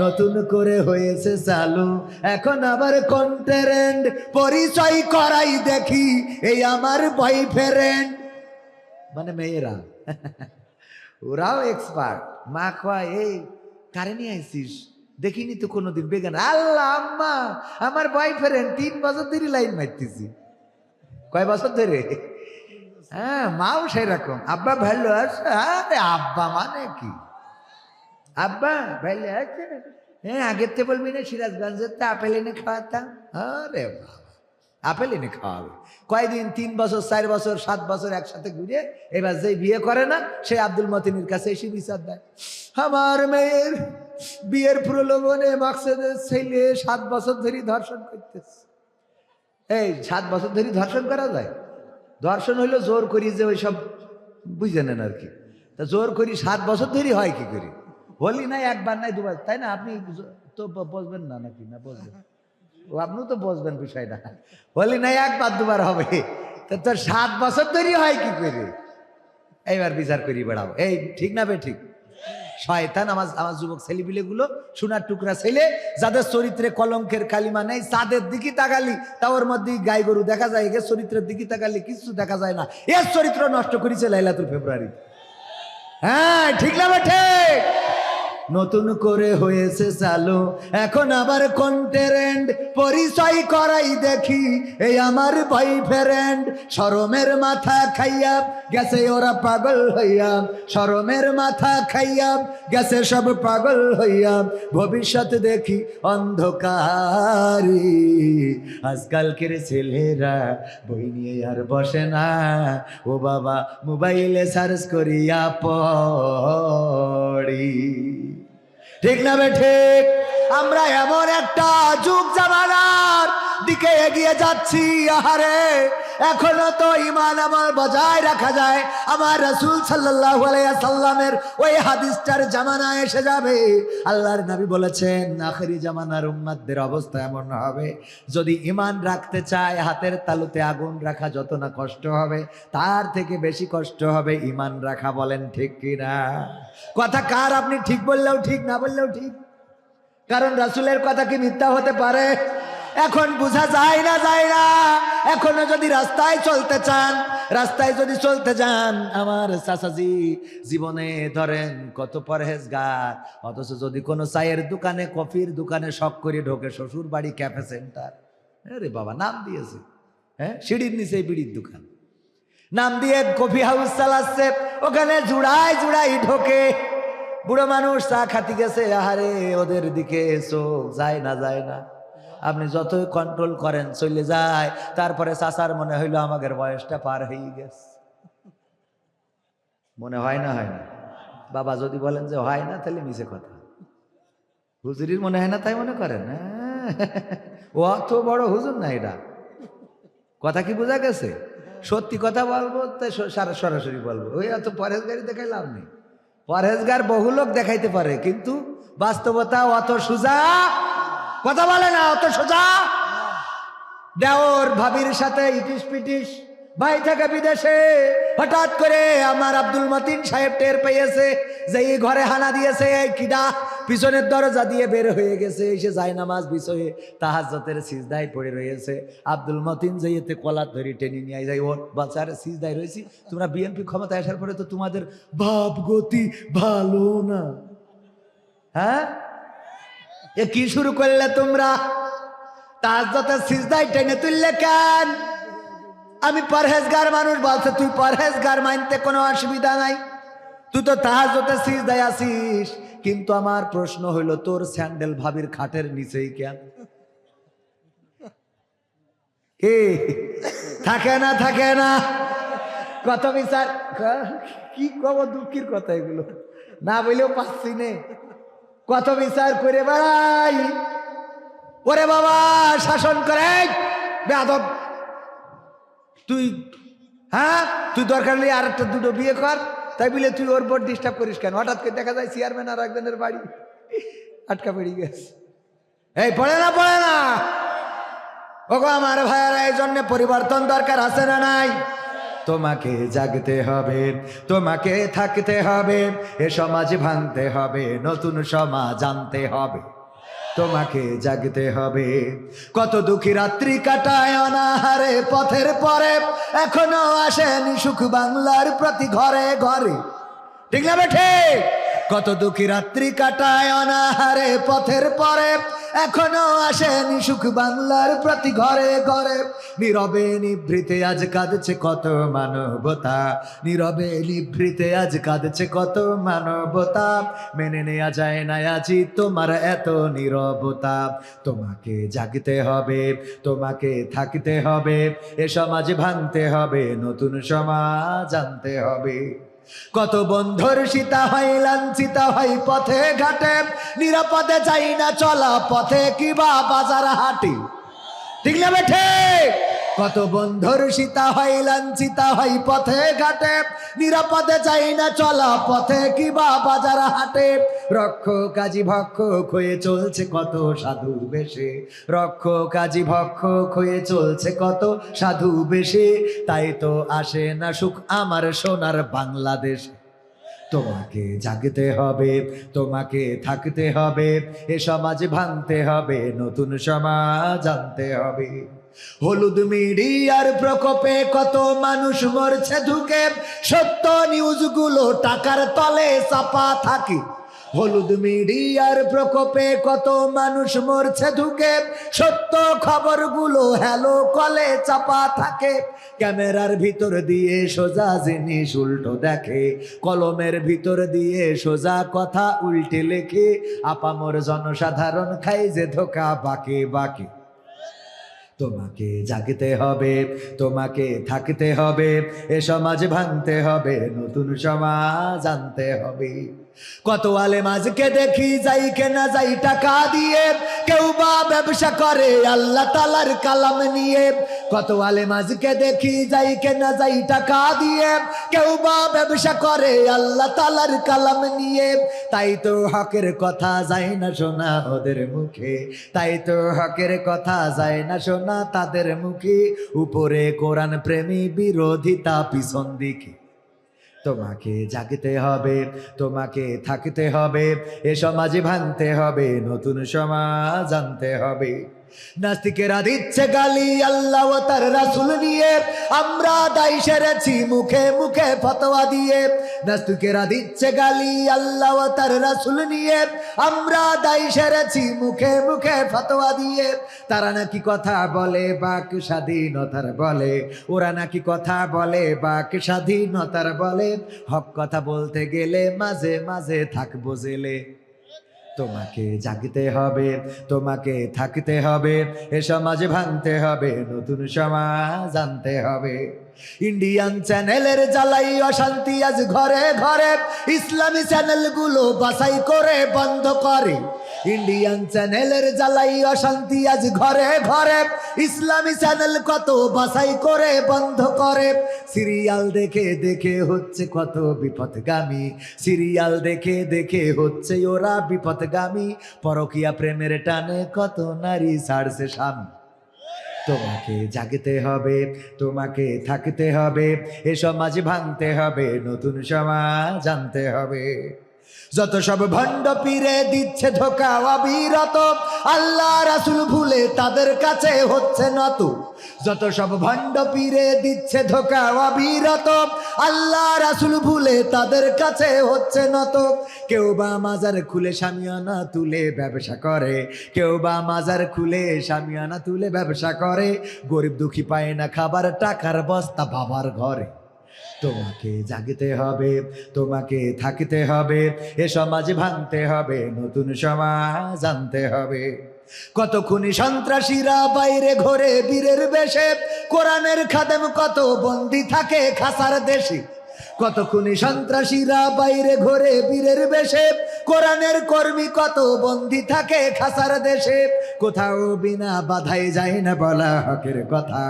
নতুন করে হয়েছে চালু। এখন আবার কন্টেরেন্ট পরিচয় করাই দেখি, এই আমার বয়ফ্রেন্ড মানে মেয়েরা, ওরাও এক্সপার্ট মা কয়, এই, কারে নিয়ে আইসিস দেখিনি তো কোনোদিন, বেগান? আল্লাহ, আম্মা, আমার বয়ফ্রেন্ড তিন বছর ধরে লাইন মারতেছি। কয় বছর ধরে? হ্যাঁ মাও সেরকম। আব্বা ভালো আছে, আরে আব্বা মানে কি? আব্বা ভাইলে আছে? হ্যাঁ আগের থেকে বলবি না সিরাজগঞ্জের তো আপেল এনে খাওয়াতাম? আরে বাবা, আপেল এনে খাওয়াবে। কয়দিন? তিন বছর, চার বছর, সাত বছর একসাথে ঘুরে এবার যে বিয়ে করে না, সে আব্দুল মতিনের কাছে এসে বিচার দেয়। আমার মেয়ের বিয়ের প্রলোভনে মাকসেদের ছেলে সাত বছর ধরে ধর্ষণ করতেছে। এই, সাত বছর ধরে ধর্ষণ করা যায়? ধর্ষণ হইল জোর করি যে ওই সব বুঝে নেন আর কি। তা জোর করি সাত বছর ধরে হয় কি করি? হলি নাই, একবার নাই, দুবার। তাই না? আপনি তো বসবেন না নাকি? না, বসবেন। ও, আপনিও তো বসবেন বিষয়টা হলি নাই, একবার, দুবার হবে। তা তোর সাত বছর ধরে হয় কি করে? এইবার বিচার করি বেড়াও এই, ঠিক না বে, ঠিক? শয়তান, আমার আমার যুবক ছেলেপিলেগুলো, সোনার টুকরা ছেলে, যাদের চরিত্রে কলঙ্কের কালিমা নেই চাঁদের দিকে তাকালি, তা ওর মধ্যে গাই গরু দেখা যায় এর চরিত্রের দিকে তাকালি কিছু দেখা যায় না। এর চরিত্র নষ্ট করেছে লাইলাতুল ফেব্রুয়ারি হ্যাঁ ঠিক না বেঠে নতুন করে হয়েছে চালু। এখন আবার কন্টেরেন্ট পরিচয় করাই দেখি। এই আমার বয়ফ্রেন্ড শরমের মাথা খাইয়া গেছে ওরা পাগল হইয়া। শরমের মাথা খাইয়া গেছে সব পাগল হইয়া। ভবিষ্যৎ দেখি অন্ধকারি আজকালকের ছেলেরা বই নিয়ে আর বসে না। ও বাবা, মোবাইলে সার্চ করিয়া পড়ি। ঠিক না বে ঠিক? আমরা এমন একটা যুগ জামানার দিকে এগিয়ে যাচ্ছি, আহারে। এখনও তো ইমান আমার বজায় রাখা যায়। আমার রসুল সাল্লাহ সাল্লামের ওই হাদিসটার জামানা এসে যাবে। আল্লাহর নবী বলেছেন, আখেরি জামানার উম্মাদদের অবস্থা এমন হবে, যদি ইমান রাখতে চায়, হাতের তালুতে আগুন রাখা যত না কষ্ট হবে, তার থেকে বেশি কষ্ট হবে ইমান রাখা। বলেন, ঠিক কিনা কথা কার? আপনি ঠিক বললেও ঠিক, না বললেও ঠিক। কারণ রাসুলের কথা কি মিথ্যা হতে পারে? এখন বোঝা যায় না যায় না। এখনও যদি রাস্তায় চলতে চান, রাস্তায় যদি চলতে যান, আমার চাচাজি জীবনে ধরেন কত পরহেজগার, অথচ যদি কোনো চায়ের দোকানে, কফির দোকানে শখ করে ঢোকে শ্বশুর বাড়ি ক্যাফে সেন্টার। আরে বাবা, নাম দিয়েছে। হ্যাঁ সিঁড়ির নিচে বিড়ির দোকান। নাম দিয়ে কফি হাউস চালাচ্ছে, ওখানে জুড়াই জুড়াই ঢোকে। বুড়ো মানুষ চা খাতি গেছে, আহারে, ওদের দিকে চোখ যায় না যায় না। আপনি যতই কন্ট্রোল করেন, চলে যায়। তারপরে চাচার মনে হইল আমাদের বয়সটা পার হয়ে গেছে। মনে হয় না হয় না? বাবা যদি বলেন যে হয় না, তাহলে মিশে কথা। হুজুরির মনে হয় না, তাই মনে করেন? হ্যাঁ। ও অত বড় হুজুর না এটা। কথা কি বোঝা গেছে? সত্যি কথা বলব তাই সরাসরি বলব। ওই এত পরেজগারি দেখাই লাভ নেই। পরেজগার বহু লোক দেখাইতে পারে, কিন্তু বাস্তবতা অত সোজা কথা বলে না, অত সোজা? দেওর ভাবির সাথে ইটিস পিটিস ভাই থাকে বিদেশে। হঠাৎ করে আমার আব্দুল মতিন সাহেব টের পেয়েছে যে এই ঘরে হানা দিয়েছে, এই কিডা পিছনের দরজা দিয়ে বের হয়ে গেছে, এসে যায় নামাজ বিষয়ে তাহাজতের সিজদায় পড়ে রয়েছে। আব্দুল মতিন যে এতে কলার ধরে টেনে নিয়ে যায় ওর বাচ্চার সিজদায় রয়েছি। তোমরা বিএনপি ক্ষমতায় আসার পরে তো তোমাদের ভাব গতি ভালো না। হ্যাঁ? এ কি শুরু করলে তোমরা? তাহাজতের সিজদায় টেনে তুললে কেন? আমি পরহেজগার মানুষ বলছে, তুই পরহেজগার মানতে কোনো অসুবিধা নাই। তুই তো তাহাজতে সিজদায় আসিস কিন্তু আমার প্রশ্ন হইল, তোর স্যান্ডেল ভাবির খাটের নিচেই কেন? এ থাকে না থাকে না। কত বিচার ক- কি কব দুঃখের কথা এগুলো? না বলেও পাচ্ছি নে। কত বিচার করে বেড়াই? ওরে বাবা, শাসন করে বেদব তুই হ্যাঁ? তুই দরকার নেই আর একটা দুটো বিয়ে কর। তাই বলে তুই ওর বোর্ড ডিস্টার্ব করিস কেন? হঠাৎ করে দেখা যায় চেয়ারম্যান আর একজনের বাড়ি। আটকা পেরিয়ে গেছে। এই, পড়ে না পড়ে না। ওগো, আমার ভাইয়ারা, এই জন্য পরিবর্তন দরকার আছে না নাই? তোমাকে জাগতে হবে, তোমাকে থাকতে হবে, এ সমাজ ভাঙতে হবে, নতুন সমাজ আনতে হবে। তোমাকে জাগতে হবে। কত দুঃখী রাত্রি কাটায় অনাহারে পথের পরে, এখনও আসেন সুখ বাংলার প্রতি ঘরে ঘরে। ঠিক না বেঠে? কত দুঃখী রাত্রি কাটায় অনাহারে পথের পরে, এখনও আসেনি সুখ বাংলার প্রতি ঘরে ঘরে। নীরবে নিভৃতে আজ কাঁদছে কত মানবতা, নীরবে নিভৃতে আজ কাঁদছে কত মানবতা। মেনে নেওয়া যায় না আজি তোমার এত নীরবতা। তোমাকে জাগতে হবে, তোমাকে থাকতে হবে, এ সমাজ ভাঙতে হবে, নতুন সমাজ আনতে হবে। কত বন্ধর সীতা হয়, লাঞ্ছিতা হয়, পথে ঘাটে। নিরাপদে যাই না, চলা পথে কিবা বাজার হাটি। ঠিক না বেঠে? কত বন্ধুর সীতা হয়, লাঞ্ছিতা হয়, পথে ঘাটে। নিরাপদে যাই না চলা পথে কিবা বাজার হাটে। রক্ষ কাজী ভক্ষ হয়ে চলছে কত সাধু বেশে। রক্ষ কাজী ভক্ষ হয়ে চলছে কত সাধু বেশে। তাই তো আসে না সুখ আমার সোনার বাংলাদেশ। তোমাকে জাগতে হবে, তোমাকে থাকতে হবে, এ সমাজ ভাঙতে হবে, নতুন সমাজ আনতে হবে। হলুদ মিডিয়ার প্রকোপে কত মানুষ মরছে ঢুকে সত্য নিউজগুলো টাকার তলে চাপা থাকে। হলুদ মিডিয়ার প্রকোপে কত মানুষ মরছে ঢুকে সত্য খবরগুলো হ্যালো কলে চাপা থাকে। ক্যামেরার ভিতর দিয়ে সোজা জিনিস উল্টো দেখে। কলমের ভিতর দিয়ে সোজা কথা উল্টে লেখে। আপামর জনসাধারণ খাই যে ধোকা বাকে বাকে। তোমাকে জাগতে হবে তোমাকে থাকতে হবে এ সমাজ ভাঙতে হবে নতুন সমাজ আনতে হবে। কত আলে মাঝকে দেখি যাই কেনা যাই টাকা দিয়ে, কেউ বা ব্যবসা করে, আল্লাহ তালার কালাম নিয়ে। কত আলে মাঝকে দেখি যাই কেনা যাই টাকা দিয়ে, কেউ বা ব্যবসা করে, আল্লাহ তালার কালাম নিয়ে। তাই তো হকের কথা যায় না শোনা ওদের মুখে, তাই তো হকের কথা যায় না শোনা তাদের মুখে। উপরে কোরআন প্রেমী বিরোধিতা পিছন দিকে। তোমাকে জাগতে হবে তোমাকে থাকতে হবে এ সমাজে ভাঙতে হবে নতুন সমাজ আনতে হবে। নাস্তিকেরা দিচ্ছে গালি আল্লাহ তার রাসুল নিয়ে। আমরা দায় সেরেছি মুখে মুখে ফতোয়া দিয়ে। নাস্তিকেরা দিচ্ছে গালি আল্লাহ তার রাসুল নিয়ে। আমরা দায় সেরেছি মুখে মুখে ফতোয়া দিয়ে। তারা নাকি কথা বলে বাক স্বাধীনতার বলে। ওরা নাকি কথা বলে বাক স্বাধীনতার বলে। হক কথা বলতে গেলে মাঝে মাঝে থাকব জেলে। তোমাকে জাগতে হবে তোমাকে থাকতে হবে এ সমাজ ভাঙতে হবে নতুন সমাজ আনতে হবে। ইন্ডিয়ান চ্যানেলের জ্বালাই অশান্তি আজ ঘরে ঘরে। ইসলামী চ্যানেলগুলো বাছাই করে বন্ধ করে। ইন্ডিয়ান চ্যানেলের জ্বালাই অশান্তি আজ ঘরে ঘরে। ইসলামী চ্যানেল কত বাছাই করে বন্ধ করে। সিরিয়াল দেখে দেখে হচ্ছে কত বিপদগামী সিরিয়াল দেখে দেখে হচ্ছে ওরা বিপদগামী পরকিয়া প্রেমের টানে কত নারী ছাড়ছে স্বামী। তোমাকে জাগতে হবে, তোমাকে থাকতে হবে, এ সমাজ ভাঙতে হবে, নতুন সমাজ আনতে হবে। যত সব ভণ্ড পীরে দিচ্ছে ধোকা, অবিরত, আল্লাহ রাসুল ভুলে তাদের কাছে হচ্ছে নত। যত সব ভণ্ড পীরে দিচ্ছে ধোকা, অবিরত, আল্লাহ রাসুল ভুলে তাদের কাছে হচ্ছে নত কেউ বা মাজার খুলে সামিয়ানা তুলে ব্যবসা করে। কেউ বা মাজার খুলে সামিয়ানা তুলে ব্যবসা করে। গরিব দুঃখী পায় না খাবার, টাকার বস্তা বাবার ঘরে। তোমাকে জাগতে হবে, তোমাকে থাকতে হবে, এ সমাজ ভাঙতে হবে, নতুন সমাজ আনতে হবে। কত খুনি সন্ত্রাসীরা বাইরে ঘোরে বীরের বেশে? কোরআনের খাদেম কত বন্দি থাকে খাসার দেশে? কত খুনি সন্ত্রাসীরা বাইরে ঘোরে বীরের বেশে? কোরআনের কর্মী কত বন্দি থাকে খাসার দেশে? কোথাও বিনা বাধায় যায় না বলা হকের কথা।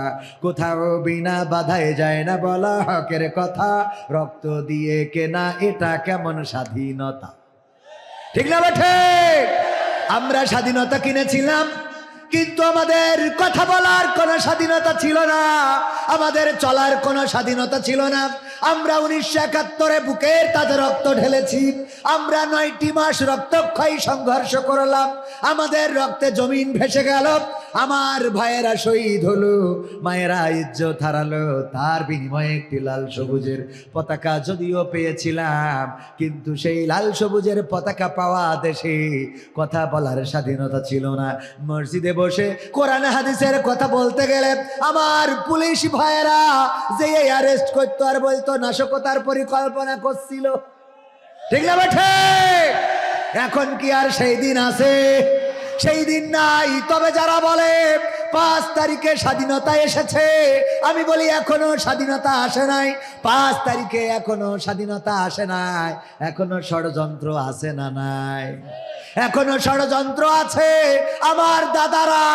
কোথাও বিনা বাধায় যায় না বলা হকের কথা। রক্ত দিয়ে কেনা এটা কেমন স্বাধীনতা? ঠিক না বেঠে আমরা স্বাধীনতা কিনেছিলাম, কিন্তু আমাদের কথা বলার কোনো স্বাধীনতা ছিল না। আমাদের চলার কোনো স্বাধীনতা ছিল না। আমরা উনিশশো একাত্তরে বুকের তাদের রক্ত ঢেলেছি। আমরা নয়টি মাস রক্তক্ষয়ী সংঘর্ষ করলাম। আমাদের রক্তে জমিন ভেসে গেল। আমার ভাইয়েরা শহীদ হলো, মায়েরা ইজ্জত হারালো, তার বিনিময়ে একটি লাল সবুজের পতাকা যদিও পেয়েছিলাম, কিন্তু সেই লাল সবুজের পতাকা পাওয়া দেশে কথা বলার স্বাধীনতা ছিল না। মসজিদে বসে কোরআন হাদিসের কথা বলতে গেলে আমার পুলিশ ভাইয়েরা যে অ্যারেস্ট করতো আর বলতো, নাশকতার পরিকল্পনা করছিল। ঠিক না এখন কি আর সেই দিন আছে? সেই দিন নাই। তবে যারা বলে পাঁচ তারিখে স্বাধীনতা এসেছে। আমি বলি, এখনও স্বাধীনতা আসে নাই। পাঁচ তারিখে এখনও স্বাধীনতা আসে নাই। এখনও ষড়যন্ত্র আছে না নাই? এখনও ষড়যন্ত্র আছে। আমার দাদারা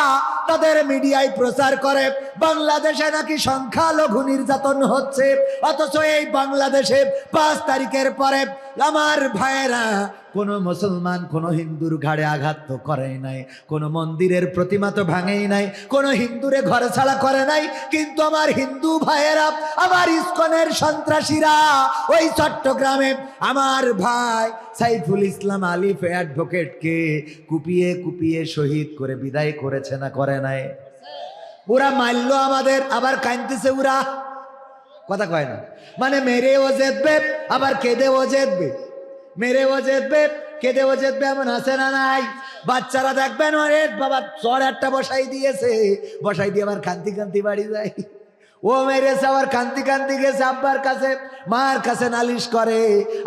তাদের মিডিয়ায় প্রচার করে, বাংলাদেশে নাকি সংখ্যালঘু নির্যাতন হচ্ছে। অথচ এই বাংলাদেশে পাঁচ তারিখের পরে আমার ভাইয়েরা কোনো মুসলমান, কোনো হিন্দুর ঘাড়ে আঘাত তো করেই নাই, কোনো মন্দিরের প্রতিমা তো ভাঙেই নাই কোনো হিন্দুরে ঘরে ছাড়া করে নাই, কিন্তু আমার হিন্দু ভাইয়েরা, আমার ইস্কনের সন্ত্রাসীরা, ওই চট্টগ্রামে আমার ভাই সাইফুল ইসলাম আলিফ অ্যাডভোকেটকে কুপিয়ে কুপিয়ে শহীদ করে, বিদায় করেছে না করে নাই। ওরা মারলো আমাদের, আবার কাঁদতেছে ওরা। কথা কয় না। মানে মেরে ও জেতবে, আবার কেঁদে ও জেতবে। মেরে ও জেতবে, কেঁদে ও জেতবে এমন আছে না নাই? বাচ্চারা দেখবেন ওরে বাবা চর একটা বসাই দিয়েছে। বসাই দিয়ে আবার কান্তি কান্তি বাড়ি যায়। ও মেরেছে, আবার কান্তি কান্তি গেছে আব্বার কাছে। মার কাছে নালিশ করে,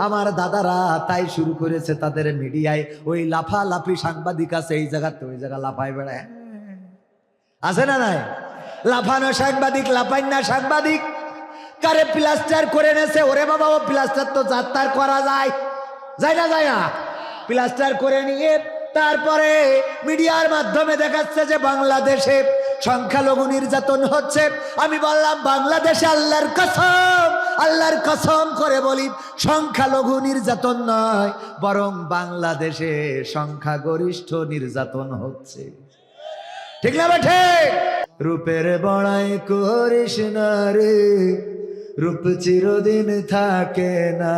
আমার দাদারা তাই শুরু করেছে তাদের মিডিয়ায় ওই লাফা লাফি সাংবাদিক আছে, এই জায়গাতে ওই জায়গা লাফায় বেড়ায়। আছে না নাই? লাফানো সাংবাদিক, লাফাই না সাংবাদিক। কারে প্লাস্টার করে নেছে ওরে বাবা, ও প্লাস্টার তো যাত্রার করা যায়। যায় না যায় না? প্লাস্টার করে নিয়ে তারপরে মিডিয়ার মাধ্যমে দেখাচ্ছে যে বাংলাদেশে সংখ্যালঘু নির্যাতন হচ্ছে। আমি বললাম, বাংলাদেশে আল্লাহর কসম আল্লাহর কসম করে বলি, সংখ্যালঘু নির্যাতন নয়, বরং বাংলাদেশে সংখ্যাগরিষ্ঠ নির্যাতন হচ্ছে। ঠিক না বেঠে? রূপের বড়াই করিস না রে, রূপ চিরদিন থাকে না।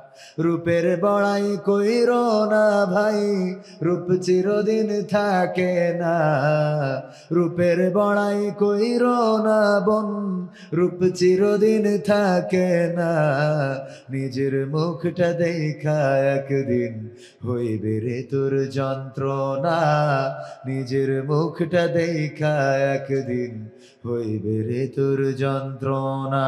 রূপের বড়াই কইর না ভাই, রূপ চিরদিন থাকে না। রূপের বড়াই কইর না বোন, রূপ চিরদিন থাকে না। নিজের মুখটা দেখা একদিন হইবে রে তোর যন্ত্রণা। নিজের মুখটা দেখা একদিন হইবে রে তোর যন্ত্রণা।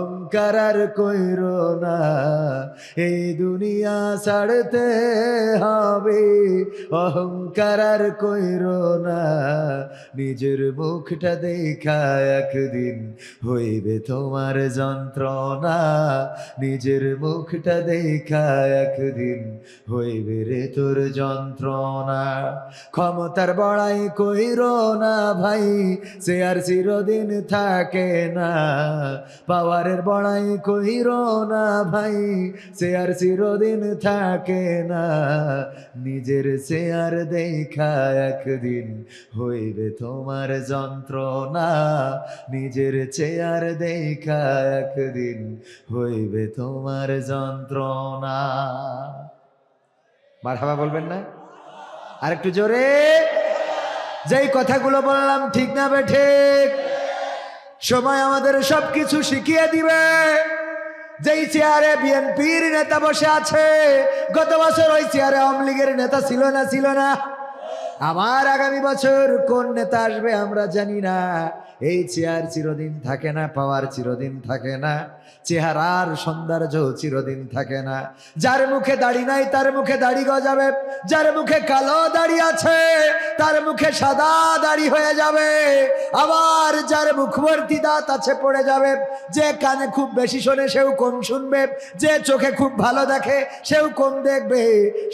অহংকার আর কইর না। এই দুনিয়া ছাড়তে হবে অহংকার আর কইর না। নিজের মুখটা দেখা একদিন হইবে তোমার যন্ত্রণা। নিজের মুখটা দেখা একদিন হইবে রে তোর যন্ত্রণা। ক্ষমতার বড়াই কইর না ভাই, সে আর চিরদিন থাকে না। পাওয়ারের বড়াই কইর না ভাই, সে আর চিরদিন থাকে না। নিজের সে আর দেখা একদিন হইবে তোমার যন্ত্রণা। নিজের চেয়ার দেখা একদিন হইবে তোমার যন্ত্রণা। মারহাবা বলবেন না? আর একটু জোরে। যেই কথাগুলো বললাম ঠিক না বে ঠিক? সময় আমাদের সবকিছু শিখিয়ে দিবে। যেই চেয়ারে বিএনপির নেতা বসে আছে, গত বছর ওই চেয়ারে আওয়ামী লীগের নেতা ছিল না ছিল না? আমার আগামী বছর কোন নেতা আসবে আমরা জানি না। এই চেয়ার চিরদিন থাকে না, পাওয়ার চিরদিন থাকে না। চেহারার সৌন্দর্য চিরদিন থাকে না। যার মুখে দাড়ি নাই, তার মুখে দাড়ি গজাবে। যার মুখে কালো দাড়ি আছে, তার মুখে সাদা দাড়ি হয়ে যাবে। আবার যার মুখবর্তী দাঁত আছে, পড়ে যাবে। যে কানে খুব বেশি শোনে, সেও কম শুনবে। যে চোখে খুব ভালো দেখে, সেও কম দেখবে।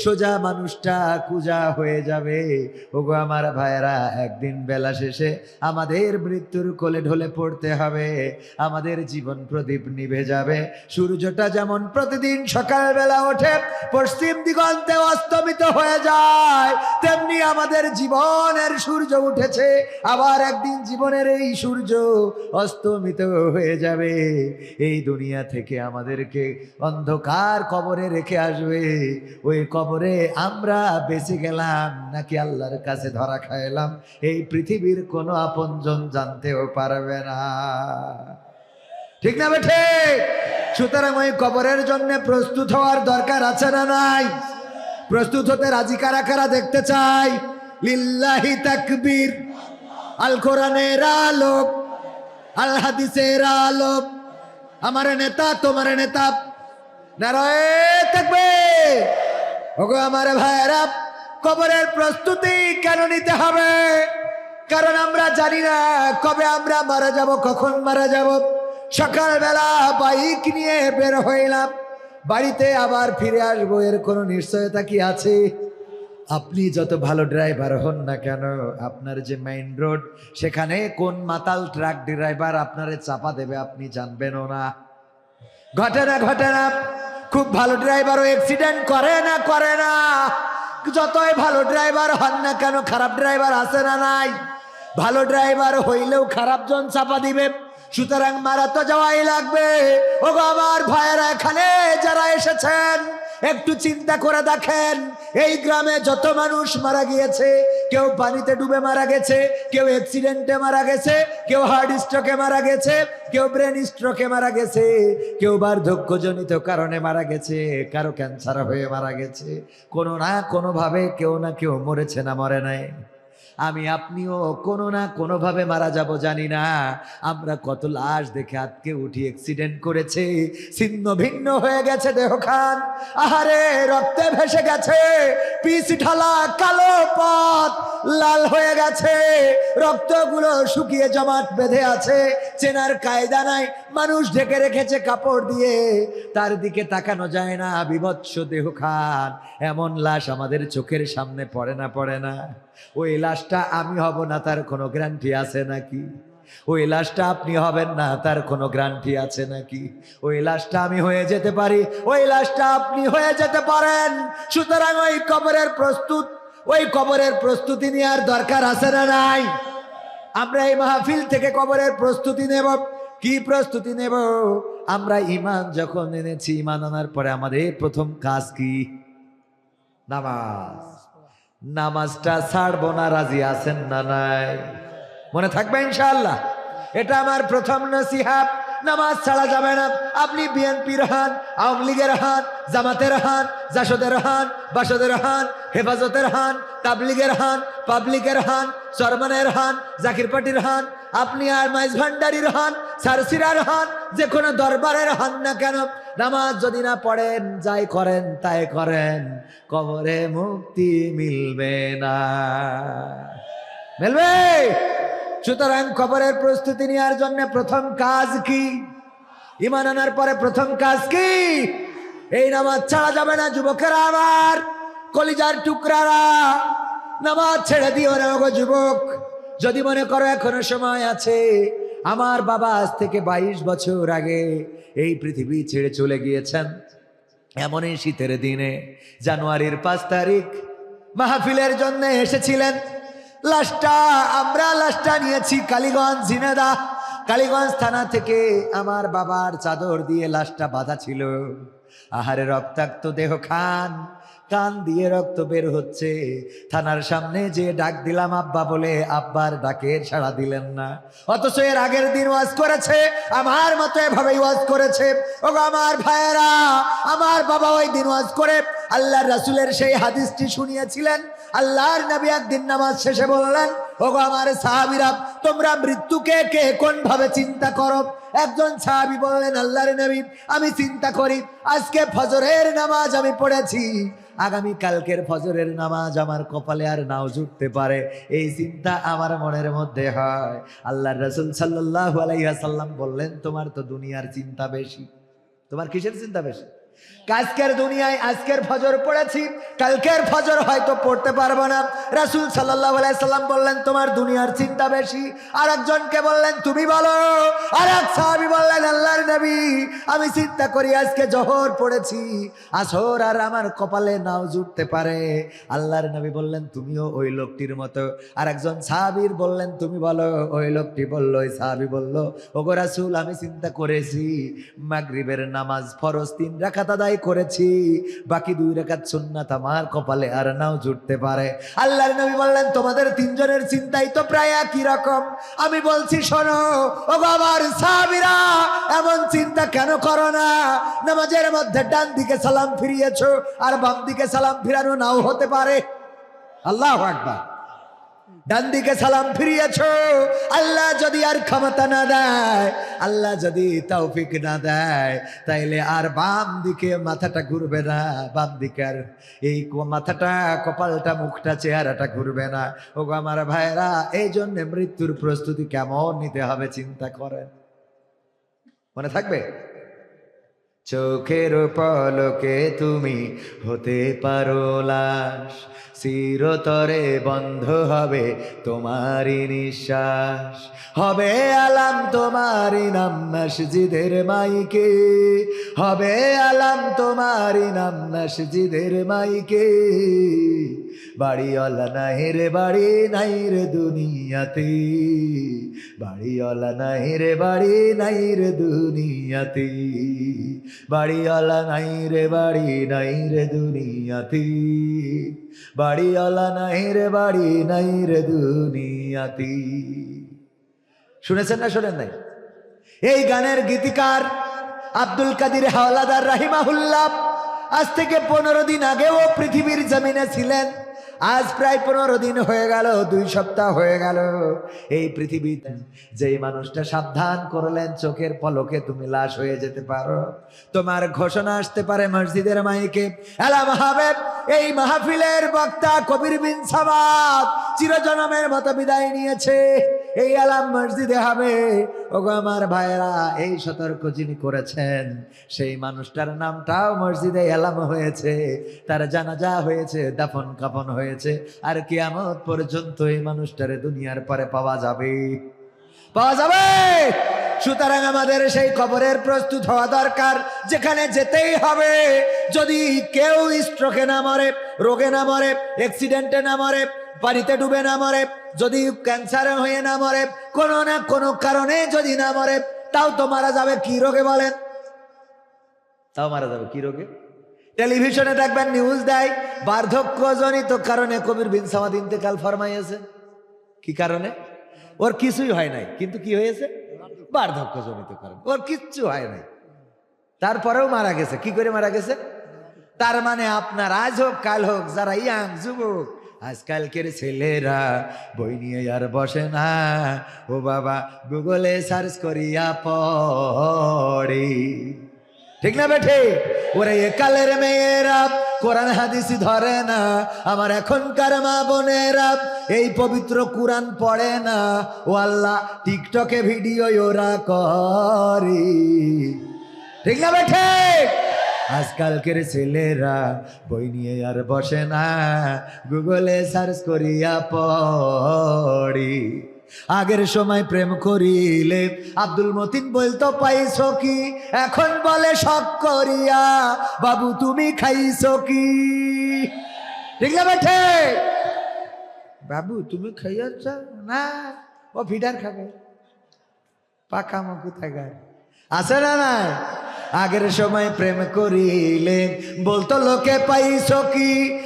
সোজা মানুষটা কুজা হয়ে যাবে। ওগো আমার ভাইয়েরা, একদিন বেলা শেষে আমাদের মৃত্যুর কোলে ঢলে পড়তে হবে। আমাদের জীবন প্রদীপ নিভে যাবে। সূর্যটা যেমন প্রতিদিন সকালবেলা ওঠে, পশ্চিম দিগন্তে অস্তমিত হয়ে যায়, তেমনি আমাদের জীবনের সূর্য উঠেছে। আবার একদিন জীবনের এই সূর্য অস্তমিত হয়ে যাবে। এই দুনিয়া থেকে আমাদেরকে অন্ধকার কবরে রেখে আসবে। ওই কবরে আমরা বেঁচে গেলাম, নাকি আল্লাহর কাছে ধরা খাইলাম? এই পৃথিবীর কোনো আপনজন জানতেও পারবে না। ঠিক না বেঠে সুতরাং ওই কবরের জন্য প্রস্তুত হওয়ার দরকার আছে না নাই? প্রস্তুত হতে রাজি কারা কারা দেখতে চাই? লিল্লাহি তাকবীর। আল কোরআনের আলোক, আল হাদিসের আলোক। আমার নেতা, তোমার নেতা। নারায় থাকবে ওগো আমার ভাইয়েরা, কবরের প্রস্তুতি কেন নিতে হবে? কারণ আমরা জানি না কবে আমরা মারা যাব, কখন মারা যাব। সকালবেলা বাইক নিয়ে বের হইলাম। বাড়িতে আবার ফিরে আসব, এর কোনো নিশ্চয়তা কি আছে? আপনি যত ভালো ড্রাইভার হন না কেন, আপনার যে মেইন রোড সেখানে কোন মাতাল ট্রাক ড্রাইভার আপনারে চাপা দেবে আপনি জানবেনও না। ঘটে না ঘটে না খুব ভালো ড্রাইভারও অ্যাক্সিডেন্ট করে না করে না। যতই ভালো ড্রাইভার হন না কেন, খারাপ ড্রাইভার আছে না নাই? ভালো ড্রাইভার হইলেও খারাপ জন চাপা দিবে। সুতরাং মারা তো যাওয়াই লাগবে। ও আমার ভাইয়েরা, এখানে যারা এসেছেন, একটু চিন্তা করে দেখেন। এই গ্রামে যত মানুষ মারা গিয়েছে, কেউ পানিতে ডুবে মারা গেছে, কেউ অ্যাক্সিডেন্টে মারা গেছে, কেউ হার্ট স্ট্রোকে মারা গেছে, কেউ ব্রেন স্ট্রোকে মারা গেছে, কেউ বার্ধক্যজনিত কারণে মারা গেছে, কারও ক্যান্সার হয়ে মারা গেছে। কোনো না কোনোভাবে কেউ না কেউ মরেছে না মরে নাই। আমি আপনিও কোনো না কোনোভাবে মারা যাব, জানি না। আমরা কত লাশ দেখে আজকে উঠি অ্যাক্সিডেন্ট করেছে। ছিন্ন ভিন্ন হয়ে গেছে দেহ খান আহারে, রক্তে ভেসে গেছে। পিস ঢালা কালো পথ লাল হয়ে গেছে। রক্তগুলো শুকিয়ে জমাট বেঁধে আছে। চেনার কায়দা নাই। মানুষ ঢেকে রেখেছে কাপড় দিয়ে, তার দিকে তাকানো যায় না। বিভৎস দেহ খান এমন লাশ আমাদের চোখের সামনে পড়ে না পড়ে না। ওই লাশটা আমি হব না, তার কোনো গ্যারান্টি আছে নাকি? ওই লাশটা আপনি হবেন না, তার কোনো গ্যারান্টি আছে নাকি? ওই লাশটা আমি হয়ে যেতে পারি, ওই লাশটা আপনি হয়ে যেতে পারেন। সুতরাং ওই কবরের প্রস্তুত, ওই কবরের প্রস্তুতি নেওয়ার দরকার আছে না নাই? আমরা এই মাহফিল থেকে কবরের প্রস্তুতি নেব। কি প্রস্তুতি নেব? আমরা ইমান যখন এনেছি ইমান আনার পরে আমাদের প্রথম কাজ কি? নামাজ। নামাজটা ছাড়বো না, রাজি আছেন না নাই? মনে থাকবে ইনশাআল্লাহ? এটা আমার প্রথম নসিহাত। নামাজ ছাড়া যাবে না। আপনি বিএনপির হান, আওয়ামী লীগের হান, জামাতের হান, জাসদের হান, বাসদের হান, হেফাজতের হান, তাবলিগের হান, পাবলিকের হান সরমানের হান, জাকির পাটির হান, আপনি আর মাইজ ভান্ডারির হান সারসিরার হন যে কোনো দরবারের হন না কেন, নামাজ যদি না পড়েন, যাই করেন, তাই করেন, কবরে মুক্তি মিলবে না। মিলবে? সুতরাং কবরের প্রস্তুতি নেওয়ার জন্য প্রথম কাজ কি? ইমান আনার পরে প্রথম কাজ কি? এই নামাজ ছাড়া যাবে না যুবকেরা আবার কলিজার টুকরারা। নামাজ ছেড়ে দিও না যুবক। যদি মনে করো এখনও সময় আছে আমার বাবা আজ থেকে বাইশ বছর আগে এই পৃথিবী ছেড়ে চলে গিয়েছেন। এমনই শীতের দিনে জানুয়ারির পাঁচ তারিখ মাহফিলের জন্য এসেছিলেন। লাশটা আমরা লাশটা নিয়েছি কালীগঞ্জ ঝিনেদা কালীগঞ্জ থানা থেকে আমার বাবার চাদর দিয়ে লাশটা বাঁধা ছিল। আহারে রক্তাক্ত দেহ খান কান দিয়ে রক্ত বের হচ্ছে। থানার সামনে যে ডাক দিলাম, আব্বা বলে, আব্বার ডাকের সাড়া দিলেন না। অথচ এর আগের দিন ওয়াজ করেছে, আমার মতো এভাবেই ওয়াজ করেছে। ও আমার ভাইয়েরা, আমার বাবা ওই দিন ওয়াজ করে আল্লাহর রাসূলের সেই হাদিসটি শুনিয়েছিলেন। আল্লাহর নবী একদিন নামাজ শেষে বললেন, ওগো আমার সাহাবীরা, তোমরা মৃত্যুকে কে কোন ভাবে চিন্তা করো? একজন সাহাবি বললেন, আল্লাহর নবী, আমি চিন্তা করি, আজকে ফজরের নামাজ আমি পড়েছি। আগামী কালকের ফজরের নামাজ আমার কপালে আর নাও জুটতে পারে। এই চিন্তা আমার মনের মধ্যে হয়। আল্লাহর রসুল সাল্লাহ আলাইহাসাল্লাম বললেন, তোমার তো দুনিয়ার চিন্তা বেশি। তোমার কিসের চিন্তা বেশি? আজকের দুনিয়ায় আজকের ফজর পড়েছি, কালকের ফজর হয়তো পড়তে পারব না। রাসুল সাল্লাহ সাল্লাম বললেন, তোমার দুনিয়ার চিন্তা বেশি। আর একজনকে বললেন, তুমি বলো। আর এক সাহাবি বললেন, আল্লাহর নবী, আমি চিন্তা করি আজকে জহর পড়েছি। আসর আর আমার কপালে নাও জুটতে পারে। আল্লাহর নবী বললেন, তুমিও ওই লোকটির মতো। আর একজন সাহাবির বললেন, তুমি বলো। ওই লোকটি বলল, ওই সাহাবি বলল, ওগো রাসুল, আমি চিন্তা করেছি, মাগরিবের নামাজ ফরজ তিন রাখাত আদায় করেছি, বাকি দুই রেখাত সুন্নাত আমার কপালে আর নাও জুটতে পারে। আল্লাহর নবী বললেন, তোমাদের তিনজনের চিন্তাই তো প্রায় একই রকম। আমি বলছি, শোনো ও বাবার সাহাবীরা, এমন চিন্তা কেন করো না? নামাজের মধ্যে ডান দিকে সালাম ফিরিয়েছো, আর বাম দিকে সালাম ফিরানো নাও হতে পারে। আল্লাহ আকবার। ডান দিকে সালাম ফিরিয়েছ। আল্লাহ যদি আর ক্ষমতা না দেয়, আল্লাহ যদি তৌফিক না দেয়, তাইলে আর বাম দিকে মাথাটা ঘুরবে না। বাম দিকে আর এই মাথাটা, কপালটা, মুখটা, চেহারাটা ঘুরবে না। ও আমার ভাইরা এই জন্যে মৃত্যুর প্রস্তুতি কেমন নিতে হবে চিন্তা করেন। মনে থাকবে? চোখের পলকে তুমি হতে পারো লাশ। চিরতরে বন্ধ হবে তোমারই নিঃশ্বাস। হবে আলাম তোমারই নাম মসজিদের মাইকে। হবে আলাম তোমারই নাম মসজিদের মাইকে। বাড়িওয়ালা নাই রে বাড়ি নাই রে দুনিয়াতে। বাড়িওয়ালা নাই রে বাড়ি নাই রে দুনিয়াতে। বাড়িওয়ালা নাই রে, বাড়ি নাই রে দুনিয়াতে। বাড়িওয়ালা নাই রে, বাড়ি নাই রে দুনিয়াতে। শুনেছেন না শোনেন নাই? এই গানের গীতিকার আব্দুল কাদির হাওলাদার রাহিমাহুল্লাহ আজ থেকে পনেরো দিন আগেও পৃথিবীর জমিনে ছিলেন। আজ প্রায় পনেরো দিন হয়ে গেল, দুই সপ্তাহ হয়ে গেল। এই পৃথিবীতে যেই মানুষটা সাবধান করলেন, চোখের পলকে তুমি লাশ হয়ে যেতে পারো। তোমার ঘোষণা আসতে পারে মসজিদের মাইকে। এলা মাহবেব এই মাহফিলের বক্তা কবির বিন সাবাদ চিরজনমের মতো বিদায় নিয়েছে। এই আলাম মসজিদে হবে। ওগো আমার ভাইয়েরা, এই সতর্ক যিনি করেছেন, সেই মানুষটার নামটাও মসজিদে এলাম হয়েছে। তার জানাজা হয়েছে, দাফন কাফন হয়েছে, আর কিয়ামত পর্যন্ত এই মানুষটারে দুনিয়ার পরে পাওয়া যাবে। পাওয়া যাবে! সুতরাং আমাদের সেই খবরের প্রস্তুত হওয়া দরকার। যেখানে যেতেই হবে। যদি কেউ স্ট্রোকে না মরে, রোগে না মরে অ্যাক্সিডেন্টে না মরে, বাড়িতে ডুবে না মরে যদি ক্যান্সারে হয়ে না মরে, কোনো না কোনো কারণে যদি না মরে, তাও তো মারা যাবে কি রোগে বলেন? তাও মারা যাবে কি রোগে? টেলিভিশনে দেখবেন নিউজ দেয়, বার্ধক্যজনিত কারণে কবির বিন সামাদ ইন্তেকাল ফরমাইয়েছে। কি কারণে? ওর কিছুই হয় নাই, কিন্তু কি হয়েছে? বার্ধক্যজনিত কারণ। ওর কিচ্ছু হয় নাই। তারপরেও মারা গেছে। কি করে মারা গেছে? তার মানে আপনার আজ হোক, কাল হোক, যারা ইয়াং, যুবক আজকালকের ছেলেরা বই নিয়ে আর বসে না। ও বাবা, গুগলে সার্চ করিয়া পড়ে। ঠিক না বেঠে? ওরে একালের মেয়েরা, কোরআন হাদিস ধরে না। আমার এখনকার মা বোনেরা, এই পবিত্র কোরআন পড়ে না। ও আল্লাহ, টিকটকে ভিডিও ওরা করে। ঠিক না বেঠে? আজকালকের ছেলেরা বই নিয়ে আর বসে না। গুগলে সার্চ করিয়া পড়ি। আগের সময় প্রেম করিলে আব্দুল মতিন বলতো, পাইছো কি? এখন বলে শখ করিয়া। বাবু, তুমি খাইছো কি? ঠিক না বেঠে? বাবু, তুমি খাইয়াছ? না, ও ফিডার খাবে। পাকা থাকার আছে না না আগের সময় প্রেম করিলে বলতো লোকে পাইছ কি?